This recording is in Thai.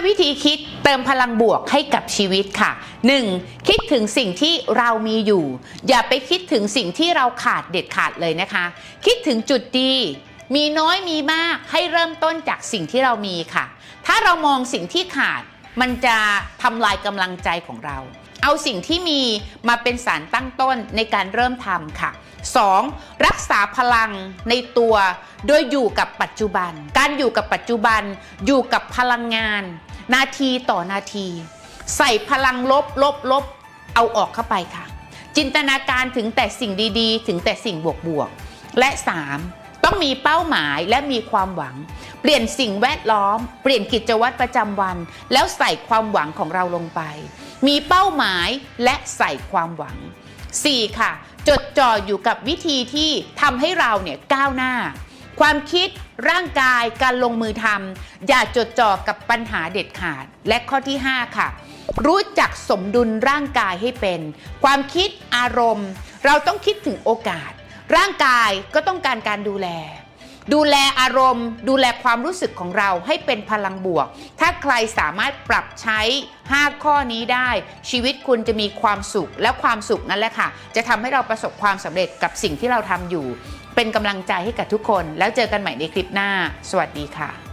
5 วิธีคิดเติมพลังบวกให้กับชีวิตค่ะ 1. คิดถึงสิ่งที่เรามีอยู่ อย่าไปคิดถึงสิ่งที่เราขาดเด็ดขาดเลยนะคะ คิดถึงจุดดี มีน้อยมีมากให้เริ่มต้นจากสิ่งที่เรามีค่ะ ถ้าเรามองสิ่งที่ขาด มันจะทำลายกำลังใจของเรา เอาสิ่งที่มีมาเป็นสารตั้งต้นในการเริ่มทำค่ะ 2. รักษาพลังในตัว โดยอยู่กับปัจจุบัน การอยู่กับปัจจุบัน อยู่กับพลังงาน นาทีต่อนาที ใส่พลังลบลบลบเอาออกเข้าไปค่ะ จินตนาการถึงแต่สิ่งดีๆ ถึงแต่สิ่งบวกๆและ 3. ต้องมีเป้าหมายและมีความหวัง เปลี่ยนสิ่งแวดล้อม เปลี่ยนกิจวัตรประจำวัน แล้วใส่ความหวังของเราลงไป มีเป้าหมายและใส่ความหวัง 4. ค่ะ จดจ่ออยู่กับวิธีที่ทำให้เราเนี่ยก้าวหน้า ความคิดร่างกายการลงมือทำอย่าจดจ่อกับปัญหาเด็ดขาด และข้อที่ 5 ค่ะ รู้จักสมดุลร่างกายให้เป็น ความคิดอารมณ์ เราต้องคิดถึงโอกาส ร่างกายก็ต้องการการดูแล ดูแลอารมณ์ ดูแลความรู้สึกของเราให้เป็นพลังบวก ถ้าใครสามารถปรับใช้ 5 ข้อนี้ได้ ชีวิตคุณจะมีความสุขและความสุขนั่นแหละค่ะ จะทำให้เราประสบความสำเร็จกับสิ่งที่เราทำอยู่ เป็นกำลังใจให้กับทุกคน แล้วเจอกันใหม่ในคลิปหน้า สวัสดีค่ะ